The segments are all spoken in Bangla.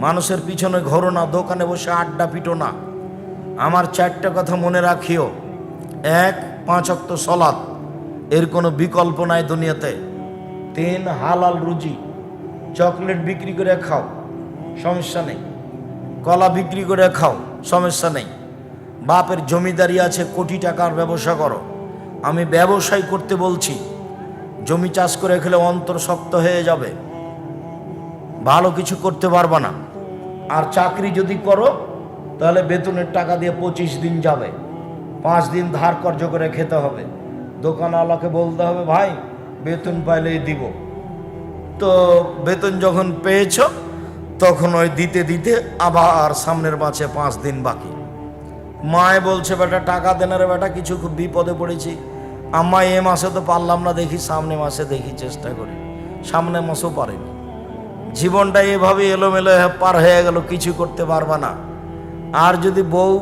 মানুষের পিছনে ঘোরো না, দোকানে বসে আড্ডা পিটো না। আমার চারটা কথা মনে রাখিও। এক, পাঁচ অক্ত সলাদ এর কোনো বিকল্প নাই দুনিয়াতে। তিন, হালাল রুজি। চকলেট বিক্রি করে খাও, সমস্যা নেই। কলা বিক্রি করে খাও, সমস্যা নেই। বাপের জমিদারি আছে, কোটি টাকার ব্যবসা করো। আমি ব্যবসায় করতে বলছি। জমি চাষ করে খেলে অন্তর শক্ত হয়ে যাবে। ভালো কিছু করতে পারবা না। আর চাকরি যদি করো, তাহলে বেতনের টাকা দিয়ে পঁচিশ দিন যাবে। পাঁচ দিন ধার কর্য করে খেতে হবে। দোকানওয়ালাকে বলতে হবে, ভাই, বেতন পাইলেই দিব। তো বেতন যখন পেয়েছ, তখন ওই দিতে দিতে আবার সামনের মাসে পাঁচ দিন বাকি। মায় বলছে, বেটা, টাকা দেনারে বেটা, কিছু খুব বিপদে পড়েছি। আম্মা, এ মাসে তো পারলাম না, দেখি সামনে মাসে দেখি চেষ্টা করি। সামনে মাসও পারেনি। জীবনটা এভাবে এলোমেলো পার হয়ে গেল, কিছু করতে পারবা না। আর যদি বউ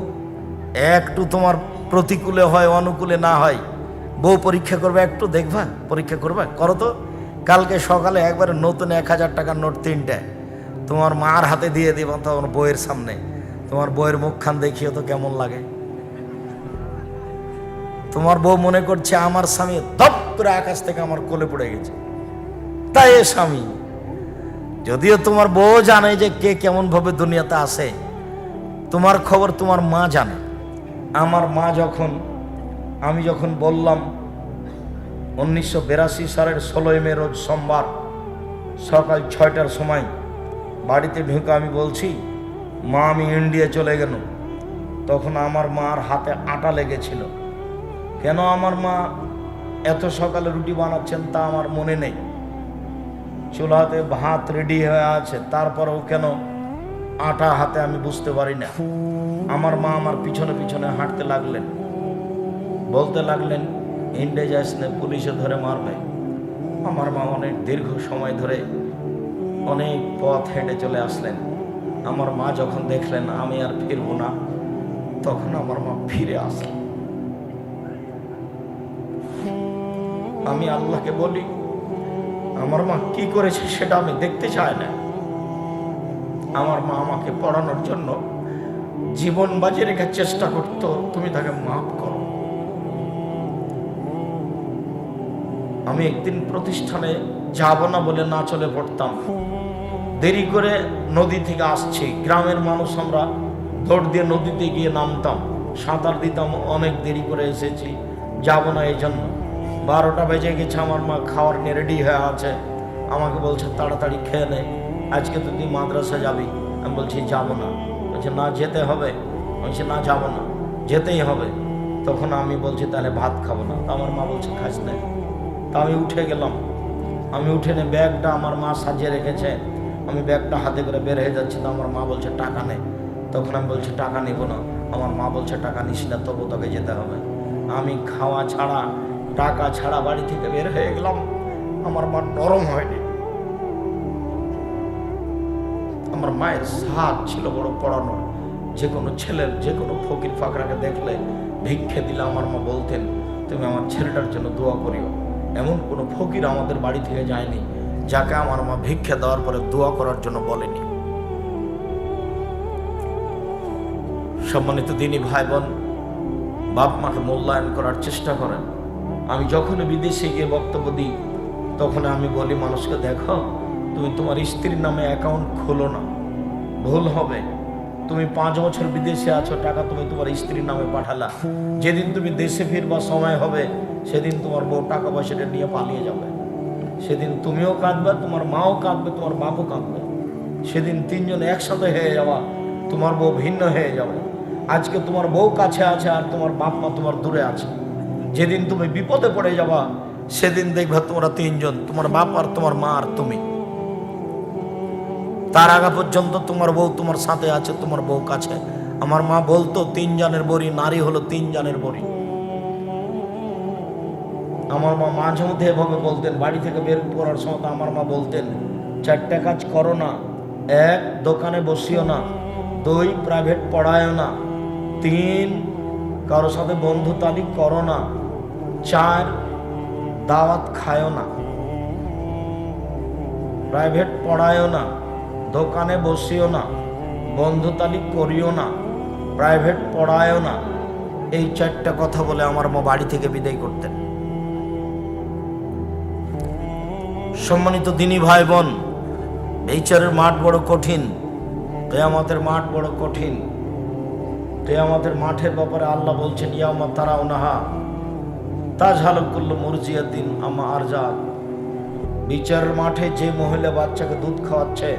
একটু তোমার প্রতিকূলে হয়, অনুকূলে না হয়, বউ পরীক্ষা করবে একটু দেখবা, পরীক্ষা করবে, করো তো। কালকে সকালে একবারে নতুন এক হাজার টাকার নোট তিনটে, তোমার মার হাতে দিয়ে দিবা তোমার বইয়ের সামনে। তোমার বইয়ের মুখখান দেখিও তো কেমন লাগে। তোমার বউ মনে করছে, আমার স্বামী দপ করে আকাশ থেকে আমার কোলে পড়ে গেছে। তাই স্বামী। যদিও তোমার বউ জানে যে কে কেমন ভাবে দুনিয়াতে আসে তোমার খবর তোমার মা জানে। আমার মা যখন, আমি যখন বললাম, উনিশশো বিরাশি সালের ষোলোই মে রোজ সোমবার সকাল ছয়টার সময় বাড়িতে ঢুকে আমি বলছি, মা, আমি ইন্ডিয়া চলে গেল। তখন আমার মার হাতে আটা লেগেছিল। কেন আমার মা এত সকালে রুটি বানাচ্ছেন তা আমার মনে নেই। চুলাতে ভাত রেডি হয়ে আছে, তারপরেও কেন আটা হাতে আমি বুঝতে পারি না আমার মা আমার পিছনে পিছনে হাঁটতে লাগলেন। বলতে লাগলেন, ইন্ডে যাস না, পুলিশে ধরে মারবে। আমার মা অনেক দীর্ঘ সময় ধরে অনেক পথ হেঁটে চলে আসলেন। আমার মা যখন দেখলেন আমি আর ফিরবো না, তখন আমার মা ফিরে আসলেন। আমি আল্লাহকে বলি আমার মা কি করেছে সেটা আমি দেখতে চাই না। আমার মা আমাকে পড়ানোর জন্য জীবন বাজি রেখার চেষ্টা করতো, তুমি তাকে মাফ করো। আমি একদিন প্রতিষ্ঠানে যাব না বলে না চলে পড়তাম। দেরি করে নদী থেকে আসছি। গ্রামের মানুষ আমরা দৌড় দিয়ে নদীতে গিয়ে নামতাম। সাঁতার দিতাম, অনেক দেরি করে এসেছি। যাব না এই জন্য বারোটা বেজে গেছে, আমার মা খাওয়ার নিয়ে রেডি হয়ে আছে। আমাকে বলছে, তাড়াতাড়ি খেয়ে নে, আজকে তো তুই মাদ্রাসা যাবি। আমি বলছি, যাব না। বলছে, না, যেতে হবে। বলছে, না, যাব না, যেতেই হবে। তখন আমি বলছি, তাহলে ভাত খাব না। তা আমার মা বলছে, খাস না। তা আমি উঠে গেলাম। আমি উঠে নে ব্যাগটা আমার মা সাজিয়ে রেখেছে। আমি ব্যাগটা হাতে করে বের হয়ে যাচ্ছি, তো আমার মা বলছে, টাকা নেই তখন আমি বলছি, টাকা নেব না। আমার মা বলছে, টাকা নিস না, তবু তোকে যেতে হবে। আমি খাওয়া ছাড়া টাকা ছাড়া বাড়ি থেকে বের হয়ে গেলাম। আমার মা নরম হয়নি। আমার মায়ের সাত ছিল বড় পড়ানোর যে কোনো ছেলের, যে কোনো ফকির ফাকরাকে দেখলে ভিক্ষে দিলে আমার মা বলতেন, তুমি আমার ছেলেটার জন্য দোয়া করিও। এমন কোনো ফকির আমাদের বাড়ি থেকে যায়নি, যাকে আমার মা ভিক্ষে দেওয়ার পরে দোয়া করার জন্য বলেনি। সম্মানিত দিনী ভাই বোন, বাপ মাকে মূল্যায়ন করার চেষ্টা করেন। আমি যখন বিদেশে গিয়ে বক্তব্য দিই, তখন আমি বলি, মানুষকে দেখো, তুমি তোমার স্ত্রীর নামে অ্যাকাউন্ট খোলো না। ভুল হবে। তুমি পাঁচ বছর বিদেশে আছো, টাকা তুমি তোমার স্ত্রীর নামে পাঠালা। যেদিন তুমি দেশে ফিরবার সময় হবে, সেদিন তোমার বউ টাকা পয়সাটা নিয়ে পালিয়ে যাবে। সেদিন তুমিও কাঁদবে, তোমার মাও কাঁদবে, তোমার বাপও কাঁদবে। সেদিন তিনজন একসাথে হয়ে যাওয়া, তোমার বউ ভিন্ন হয়ে যাবে। আজকে তোমার বউ কাছে আছে আর তোমার বাপ মা তোমার দূরে আছে। যেদিন তুমি বিপদে পড়ে যাবা, সেদিন দেখবা তোমরা তিনজন, তোমার বাপ আর তোমার মা আর তুমি। তার আগা পর্যন্ত তোমার বউ তোমার সাথে আছে, তোমার বউ কাছে। আমার মা বলতো তিন জানের বড়ি, নারী হলো তিন জানের বড়ি। আমার মা মাঝে মধ্যে এভাবে বলতেন, বাড়ি থেকে বের করার সময় আমার মা বলতেন, চারটা কাজ করো না, এক, দোকানে বসিও না, দুই প্রাইভেট পড়ায়ও না, তিন কারোর সাথে বন্ধু তালিক করো না চার দাওয়াত খায়ও না প্রাইভেট পড়ায়ও না, দোকানে বসিও না, বন্ধুতালি করিও না প্রাইভেট পড়ায়ও না। এই চারটা কথা বলে আমার মা বাড়ি থেকে বিদায় করতেন। সম্মানিত দিনী ভাই বোন, বিচারের মাঠ বড় কঠিন, কেয়ামতের মাঠ বড় কঠিন। কেয়ামতের মাঠের ব্যাপারে আল্লাহ বলছেন ইয়ামা তারাও নাহা তাজ হালক করল মুরজিয়াদ্দিন আমা আরজাদ বিচারের মাঠে যে মহিলা বাচ্চাকে দুধ খাওয়াচ্ছে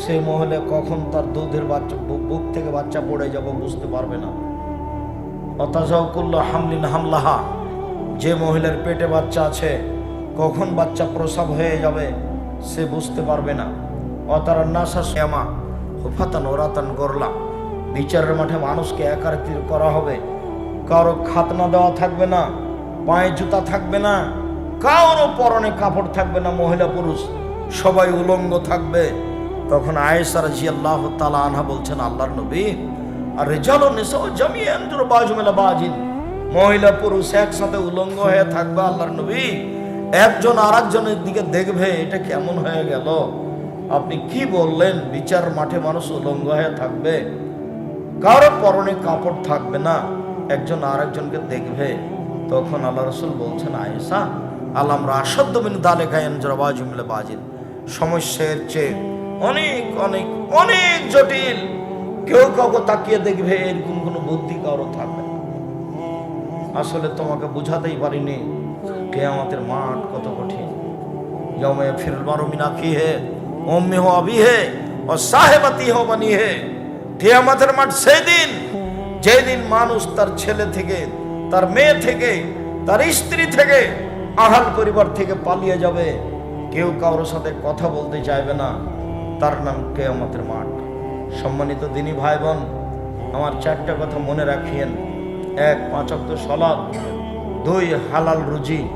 সেই মহিলা কখন তার দুধের বাচ্চা বুক থেকে বাচ্চা পড়ে যাব বুঝতে পারবে না। অতাজাও করল হামলিন হামলাহা, যে মহিলার পেটে বাচ্চা আছে, কখন বাচ্চা প্রসব হয়ে যাবে সে বুঝতে পারবে না। অতারা নাসা শ্যামা হুফাতান ওরাতান গরলা। বিচারের মাঠে মানুষকে একাত্রিত করা হবে। কারও খাতনা দেওয়া থাকবে না পায়ে জুতা থাকবে না, কারও পরনে কাপড় থাকবে না, মহিলা পুরুষ, সবাই উলঙ্গ থাকবে। তখন আয়েসার জি আল্লাহ তালা আনহা বলছেন, আল্লাহর নবী, আর রেজাল নেশাও জমিয়ে বাজমেলা বাজিন। মহিলা পুরুষ একসাথে উলঙ্গ হয়ে থাকবে, আল্লাহর নবী। একজন আর একজনের দিকে দেখবে, এটা কেমন হয়ে গেল। আপনি কি বললেন, বিচার মাঠে মানুষ উলঙ্গ হয়ে থাকবে? কারও পরনে কাপড় থাকবে না, একজন আর একজনকে দেখবে। তখন আল্লাহ রসুল বলছেন আয়েসা আল্লাহ আমরা আসাধ্য বিন দালে গায়েন বাজু জুমলে বাজিল। সমস্যার চেয়ে অনেক অনেক অনেক জটিল। কেউ কাউকে তাকিয়ে দেখবে, এরকম কোনো বুদ্ধি কারও থাকবে আসলে তোমাকে বুঝাতেই পারিনি কে আমাদের মাঠ কত কঠিন। যমে ফিরমারো মিনাকি হে অম্মি হো আবি হে ও সাহেবাতি হো বানি হে কে আমাদের মাঠ সেই দিন, যেদিন মানুষ তার ছেলে থেকে তার মেয়ে থেকে, তার স্ত্রী থেকে আহাল পরিবার থেকে পালিয়ে যাবে। কেউ কারোর সাথে কথা বলতে চাইবে না। তার নাম কেয়ামতের মাঠ। সম্মানিত দিনী ভাই বোন আমার চারটা কথা মনে রাখিয়েন। এক পাঁচক্ত সলাদ দুই, হালাল রুজি।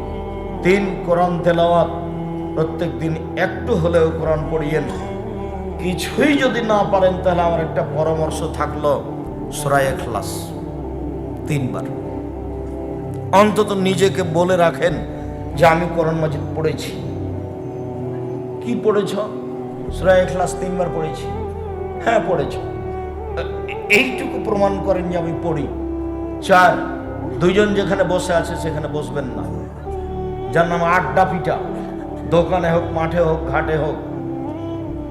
তিন, কোরআন তেলাওয়াত। প্রত্যেক দিন একটু হলেও কোরআন পড়িয়েন। কিছুই যদি না পারেন, তাহলে আমার একটা পরামর্শ থাকল সরাই এখলাস। তিনবার। অন্তত নিজেকে বলে রাখেন যে আমি করণ মাজিদ পড়েছি। কি পড়েছ? সুরায় এখলাস তিনবার পড়েছি। হ্যাঁ পড়েছ। এইটুকু প্রমাণ করেন যে আমি পড়ি। চার, দুইজন যেখানে বসে আছে সেখানে বসবেন না। যার নাম আড্ডা পিঠা। দোকানে হোক, মাঠে হোক, ঘাটে হোক।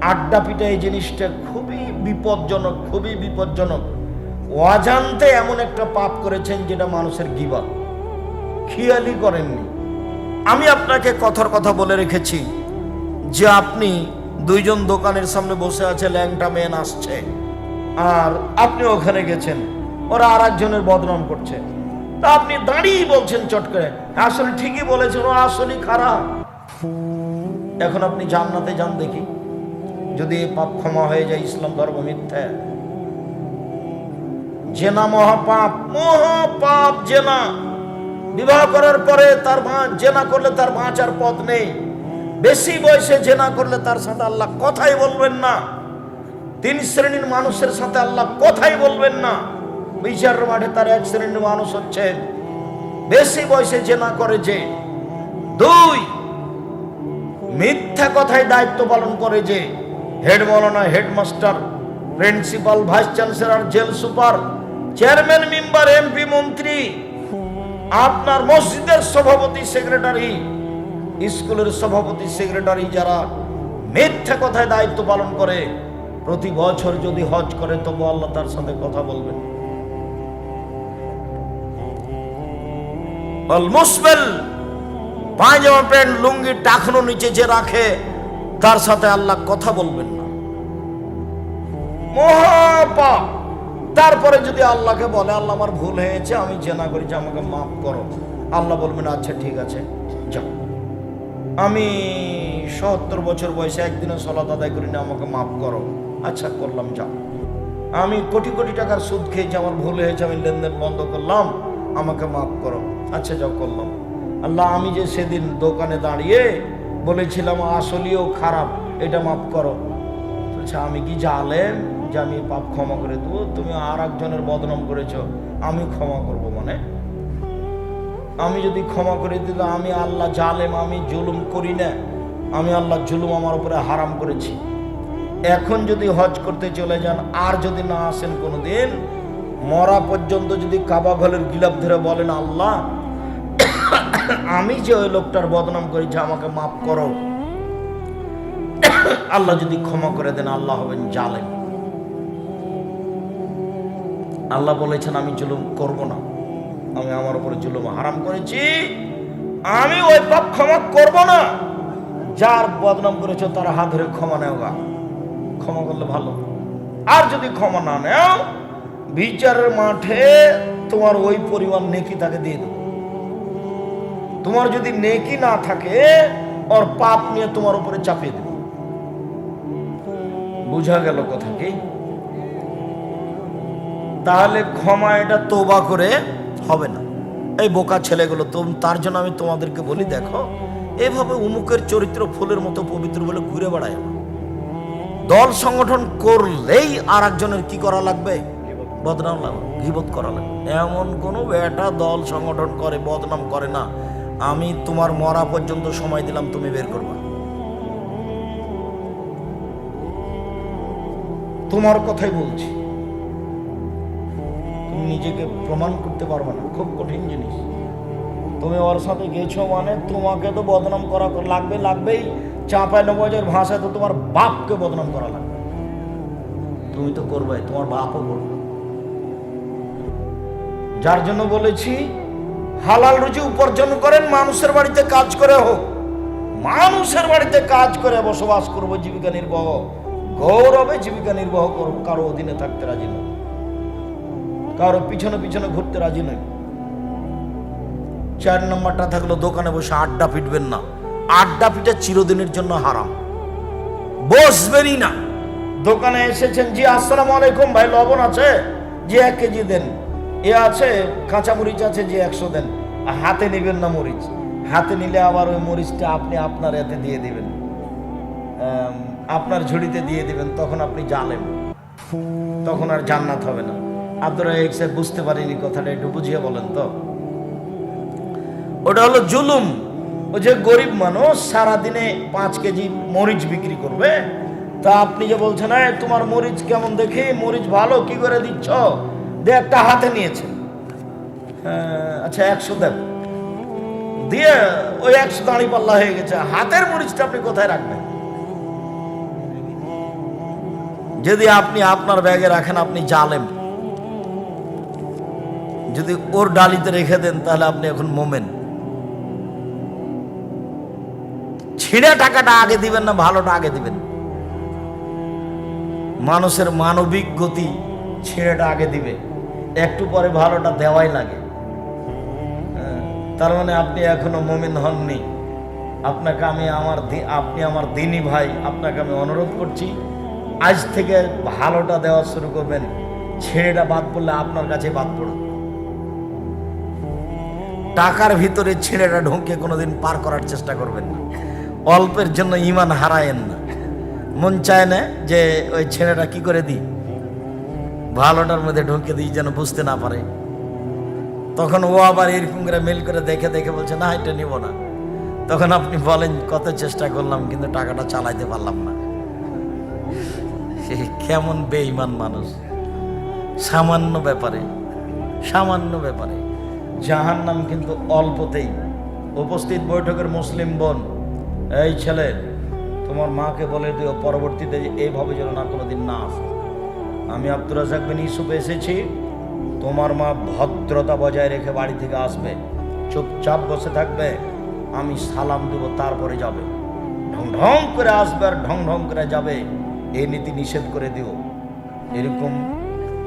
আড্ডা পিঠা এই জিনিসটা খুবই বিপজ্জনক খুবই বিপজ্জনক। অজান্তে এমন একটা পাপ করেছেন যেটা মানুষের গিবা। খেয়ালই করেননি। আমি আপনাকে কথার কথা বলে রেখেছি যে আপনি দুইজন দোকানের সামনে বসে আছে, ল্যাংটা মেন আসছে। আর আপনি ওখানে গেছেন, ওরা আর একজনের বদনাম করছে। তা আপনি দাঁড়িয়ে বলছেন চট করে। আসলে ঠিকই বলেছেন, ও আসলে খারাপ। এখন আপনি জান্নাতে যান দেখি। যদি পাপ ক্ষমা হয়ে যায়, ইসলাম ধর্ম মিথ্যা। জেনা মহাপাপ মহাপাপ জেনা। বিবাহ করার পরে তার মা জেনা করলে তার বাঁচার পথ নেই। বেশি বয়সে জেনা করলে তার সাথে আল্লাহ কথাই বলবেন না। তিন শ্রেণির মানুষের সাথে আল্লাহ কথাই বলবেন না। বিচার মাঠে তার এক শ্রেণির মানুষ হচ্ছে, বেশি বয়সে জেনা করে যে, দুই, মিথ্যা কথায় দায়িত্ব পালন করে যে, হেড মৌলানা, headmaster, principal, vice chancellor, jail super, chairman, member, MP, মন্ত্রী আপনার মসজিদের সভাপতি সেক্রেটারি স্কুলের সভাপতি সেক্রেটারি যারা মিথ্যা কথায় দায়িত্ব পালন করে, প্রতি বছর যদি হজ করে, তবু আল্লাহ তার সাথে কথা বলবেন। লুঙ্গি নিচে যে রাখে, তার সাথে আল্লাহ কথা বলবেন না। মহাপাপ! তারপরে যদি আল্লাহকে বলে, আল্লাহ আমার ভুল হয়েছে, আমি জেনা করেছি আমাকে মাফ করো। আল্লাহ বলবেন আচ্ছা ঠিক আছে, যাও। আমি সত্তর বছর বয়সে একদিনও সলাত আদায় করি না আমাকে মাফ করো। আচ্ছা করলাম, যাও। আমি কোটি কোটি টাকার সুদ খেয়েছি, আমার ভুল হয়েছে, আমি লেনদেন বন্ধ করলাম, আমাকে মাফ করো। আচ্ছা যাও, করলাম। আল্লাহ, আমি যে সেদিন দোকানে দাঁড়িয়ে বলেছিলাম আসলেও খারাপ, এটা মাফ করো। আচ্ছা আমি কি জালেম? যে আমি পাপ ক্ষমা করে দেবো? তুমি আর একজনের বদনাম করেছ, আমি ক্ষমা করব মানে? আমি যদি ক্ষমা করে দিলে আমি আল্লাহ জালেম, আমি জুলুম করি না। আমি আল্লাহ জুলুম আমার উপরে হারাম করেছি। এখন যদি হজ করতে চলে যান, আর যদি না আসেন কোনোদিন, মরা পর্যন্ত যদি কাবা ঘরের গিলাপ ধরে বলেন, আল্লাহ, আমি যে ওই লোকটার বদনাম করেছি, আমাকে মাফ করো। আল্লাহ যদি ক্ষমা করে দেন, আল্লাহ হবেন জালেম। আল্লাহ বলেছেন, আমি জুলুম করব না। আমি আমার উপরে জুলুম হারাম করেছি। আমি ওই পাপ ক্ষমা করব না। যার বদনাম করেছ, তার হাত ধরে ক্ষমা নেও গা। ক্ষমা করলে ভালো। আর যদি ক্ষমা না নেও, বিচারের মাঠে তোমার ওই পরিমাণ নেকি তাকে দিয়ে দেবো। তোমার যদি নেকি না থাকে, ওর পাপ নিয়ে তোমার উপরে চাপিয়ে দেবে। বুঝা গেল কথা কি? তাহলে ক্ষমা এটা তোবা করে হবে না। এই বোকা ছেলেগুলো তো তার জন্য আমি তোমাদেরকে বলি, দেখো, এভাবে উমুকের চরিত্র ফুলের মতো পবিত্র বলে ঘুরে বেড়ায়। দল সংগঠন করলেই আর একজনের কি করা লাগবে? বদনাম লাগবে করা লাগবে। এমন কোনো বেটা দল সংগঠন করে, বদনাম করে না। আমি তোমার মরা পর্যন্ত সময় দিলাম, তুমি বের করবা। তোমার কথাই বলছি। তুমি নিজেকে প্রমাণ করতে পারবে না, খুব কঠিন জিনিস। তুমি ওর সাথে গেছো মানে তোমাকে তো বদনাম করা লাগবে, লাগবেই। চাঁপাই নবাজের ভাষায় তো তোমার বাপকে বদনাম করা লাগবে। তুমি তো করবে তোমার বাপও করবে। যার জন্য বলেছি, হালাল রুজি উপার্জন করেন, মানুষের বাড়িতে কাজ করে হোক। মানুষের বাড়িতে কাজ করে বসবাস করব, জীবিকা নির্বাহ। গৌরবে জীবিকা নির্বাহ করব কারও অধীনে থাকতে রাজি নয়। কারও পিছনে পিছনে ঘুরতে রাজি নয়। চার নম্বরটা থাকল দোকানে বসে আড্ডা পিটবেন না। আড্ডা পিটা চিরদিনের জন্য হারাম। বসবেনই না। দোকানে এসেছেন, জি, আসসালাম আলাইকুম, ভাই, লবণ আছে? যে এক কেজি দেন। এ আছে, কাঁচা মরিচ আছে যে একশো দেন। হাতে নেবেন না মরিচ। হাতে নিলে আবার ওই মরিচটা আপনি আপনার এতে দিয়ে দেবেন। আপনার ঝুড়িতে দিয়ে দিবেন তখন আপনি জালেন। তখন আর জান্নাত হবে না। আপনারা এক সাহেব বুঝতে পারিনি কথাটা একটু বুঝিয়ে বলেন তো। ওটা হলো জুলুম। ও যে গরিব মানুষ সারাদিনে পাঁচ কেজি মরিচ বিক্রি করবে তা আপনি যে বলছেন "এই, তোমার মরিচ কেমন দেখি? মরিচ ভালো কি করে দিচ্ছ? দে একটা হাতে নিয়েছে। হ্যাঁ, আচ্ছা একশো দেন। দিয়ে ওই একশো দাঁড়ি পাল্লা হয়ে গেছে। হাতের মরিচটা আপনি কোথায় রাখবেন? যদি আপনি আপনার ব্যাগে রাখেন আপনি জালেম। যদি ওর ডালিতে রেখে দেন তাহলে আপনি এখন মোমেন। ছিঁড়ে টাকাটা আগে দিবেন না ভালোটা আগে দিবেন। মানুষের মানবিক গতি ছিঁড়েটা আগে দিবে। একটু পরে ভালোটা দেওয়াই লাগে। হ্যাঁ, তার মানে আপনি এখনও মোমিন হননি। আপনাকে আমি আমার আপনি আমার দিনী ভাই আপনাকে আমি অনুরোধ করছি আজ থেকে ভালোটা দেওয়া শুরু করবেন। ছেড়েটা বাদ পড়লে আপনার কাছে বাদ পড়ুক টাকার ভিতরে ছেড়েটা ঢুকে কোনোদিন পার করার চেষ্টা করবেন না। অল্পের জন্য ইমান হারায়েন না। মন চায় না যে ওই ছেলেটা কি করে দিই? ভালোটার মধ্যে ঢুকে দিই যেন বুঝতে না পারে। তখন ও আবার এরকম করে মেল করে দেখে দেখে বলছে, না, এটা নিব না। তখন আপনি বলেন, কত চেষ্টা করলাম, কিন্তু টাকাটা চালাইতে পারলাম না। কেমন বেঈমান মানুষ। সামান্য ব্যাপারে সামান্য ব্যাপারে। জাহান নাম কিন্তু অল্পতেই। উপস্থিত বৈঠকের মুসলিম বোন, এই ছেলে, তোমার মাকে বলে দিও, পরবর্তীতে এইভাবে যেন না কোনোদিন না আসে। আমি আব্দুর রাজাক বিন ইউসুফ এসেছি। তোমার মা ভদ্রতা বজায় রেখে বাড়ি থেকে আসবে। চুপচাপ বসে থাকবে। আমি সালাম দেব, তারপরে যাবে। ঢং ঢং করে আসবে আর ঢং ঢং করে যাবে। এই নীতি নিষেধ করে দিও। এরকম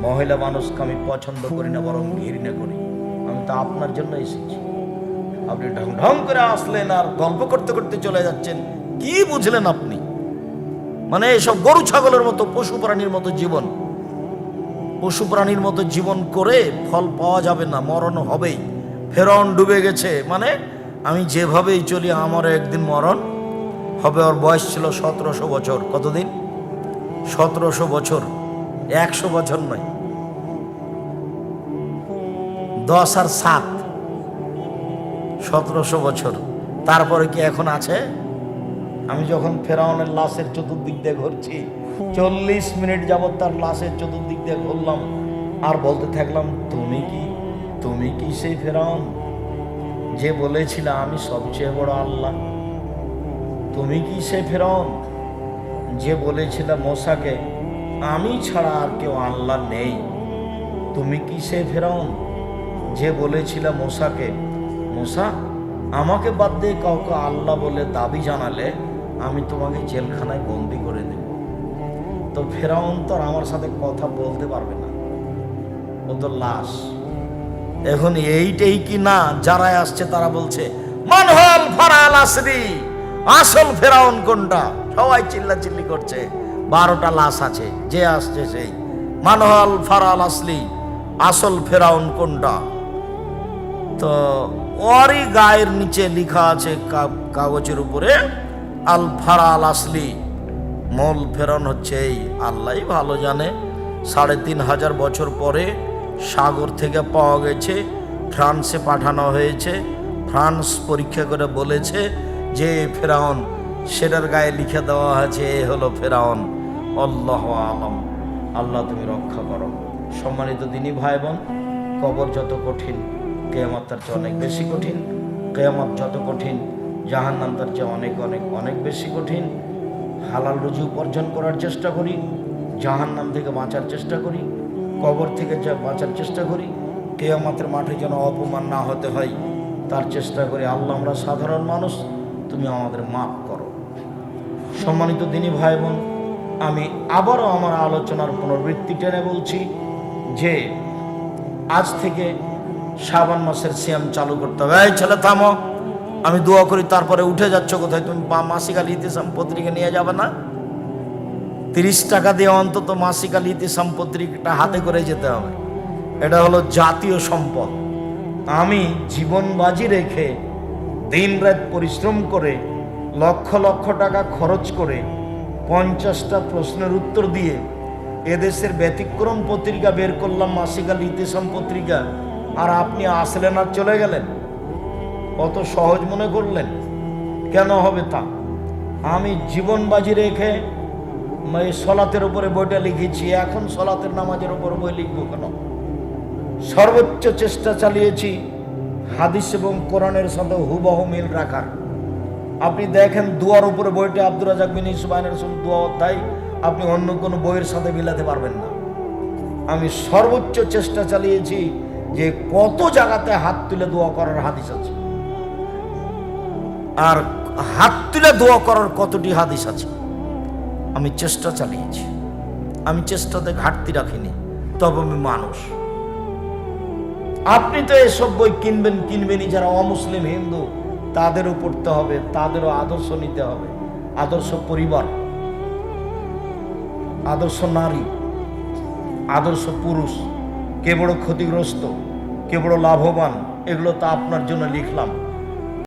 মহিলা মানুষকে আমি পছন্দ করি না, বরং ঘৃণা করি। আমি তো আপনার জন্য এসেছি। আপনি ঢং ঢং করে আসলেন আর গল্প করতে করতে চলে যাচ্ছেন। কি বুঝলেন আপনি? মানে এসব গরু ছাগলের মতো, পশু প্রাণীর মতো জীবন। পশু প্রাণীর মতো জীবন করে ফল পাওয়া যাবে না, মরণ হবেই। ফেরন ডুবে গেছে। মানে আমি যেভাবেই চলি, আমারও একদিন মরণ হবে। ওর বয়স ছিল সতেরোশো বছর। কতদিন? সতেরোশো বছর, একশো বছর নয়। দশ আর সাত, সতেরোশো বছর। তারপরে কি এখন আছে? আমি যখন ফেরাউনের লাশের চতুর্দিক দিয়ে ঘুরছি, চল্লিশ মিনিট যাবৎ তার লাশের চতুর্দিক দিয়ে ঘুরলাম আর বলতে থাকলাম, তুমি কি তুমি কি সেই ফেরাউন যে বলেছিল আমি সবচেয়ে বড় আল্লাহ? তুমি কি সে ফেরাউন? যে বলেছিল মোসাকে, আমি ছাড়া আর কেউ আল্লাহ নেই। তুমি কি সে ফেরাউন? যে বলেছিল মোসাকে, মোসা, আমাকে বাদ দিয়ে কাউকে আল্লাহ বলে দাবি জানালে আমি তোমাকে জেলখানায় বন্দি করে দেব। তো ফেরাউন তো আমার সাথে কথা বলতে পারবে না। ও তো লাশ। এখন এইটাই কি না? যারা আসছে তারা বলছে, মানহল ফারাল আসরি। আসল ফেরাউন কোনটা? সবাই চিল্লা চিল্লি করছে। বারোটা লাশ আছে, যে আসছে সেই। মানহল ফারাল আসলি, আসল ফেরাউন কোনটা? তো ওরই গায়ের নিচে লিখা আছে কাগজের উপরে, আল ফারাল আসলি। মূল ফেরাউন হচ্ছে এই। আল্লাহই ভালো জানে, সাড়ে তিন হাজার বছর পরে সাগর থেকে পাওয়া গেছে, ফ্রান্সে পাঠানো হয়েছে, ফ্রান্স পরীক্ষা করে বলেছে যে ফেরাউন, সেটার গায়ে লিখে দেওয়া আছে, এ হলো ফেরাউন। আল্লাহ আলম। আল্লাহ তুমি রক্ষা করো। সম্মানিত দিনী ভাই বোন কবর যত কঠিন, কেয়ামত তার চেয়ে অনেক বেশি কঠিন, কেয়ামত যত কঠিন, জাহান্নাম তার চেয়ে অনেক অনেক অনেক বেশি কঠিন। হালাল রুজি উপার্জন করার চেষ্টা করি, জাহান্নাম থেকে বাঁচার চেষ্টা করি, কবর থেকে বাঁচার চেষ্টা করি, কেয়ামতের মাঠে যেন অপমান না হতে হয়, তার চেষ্টা করি। আল্লাহ আমরা সাধারণ মানুষ তুমি আমাদের মাফ করো। সম্মানিত দিনী ভাই বোন আমি আবারও আমার আলোচনার পুনরাবৃত্তি টেনে বলছি যে, আজ থেকে শ্রাবণ মাসের সিয়াম চালু করতে হবে। এই ছেলে, থামো। আমি দোয়া করি তারপরে উঠে যাচ্ছ কোথায়? তুমি বা মাসিক আল ইতিসাম পত্রিকা নিয়ে যাবে না? তিরিশ টাকা দিয়ে অন্তত মাসিক আল ইতিসাম পত্রিকাটা হাতে করে যেতে হবে। এটা হলো জাতীয় সম্পদ। আমি জীবন বাজি রেখে দিন রাত পরিশ্রম করে, লক্ষ লক্ষ টাকা খরচ করে, পঞ্চাশটা প্রশ্নের উত্তর দিয়ে এদেশের ব্যতিক্রম পত্রিকা বের করলাম মাসিকাল ইতিসাম পত্রিকা। আর আপনি আসলেন আর চলে গেলেন। অত সহজ মনে করলেন। কেন হবে তা? আমি জীবন বাজি রেখে সলাতের উপরে বইটা লিখেছি। এখন সলাতের নামাজের উপর বই লিখব কেন? সর্বোচ্চ চেষ্টা চালিয়েছি। হাদিস এবং কোরআনের সাথে হুবহু মিল রাখার। আপনি দেখেন দুয়ার উপরে বইটা আব্দুর রাজাক বিন ইসমাইনের দুয়া অধ্যায়, আপনি অন্য কোনো বইয়ের সাথে মিলাতে পারবেন না। আমি সর্বোচ্চ চেষ্টা চালিয়েছি যে কত জায়গাতে হাত তুলে দোয়া করার হাদিস আছে। আর হাত তুলে দোয়া করার কতটি হাদিস আছে? আমি চেষ্টা চালিয়েছি। আমি চেষ্টাতে ঘাটতি রাখিনি, তবে আমি মানুষ। আপনি তো এসব বই কিনবেন, কিনবেনই। যারা অমুসলিম, হিন্দু, তাদেরও পড়তে হবে, তাদেরও আদর্শ নিতে হবে। আদর্শ পরিবার, আদর্শ নারী, আদর্শ পুরুষ, কে বড় ক্ষতিগ্রস্ত, কে বড় লাভবান, এগুলো তো আপনার জন্য লিখলাম।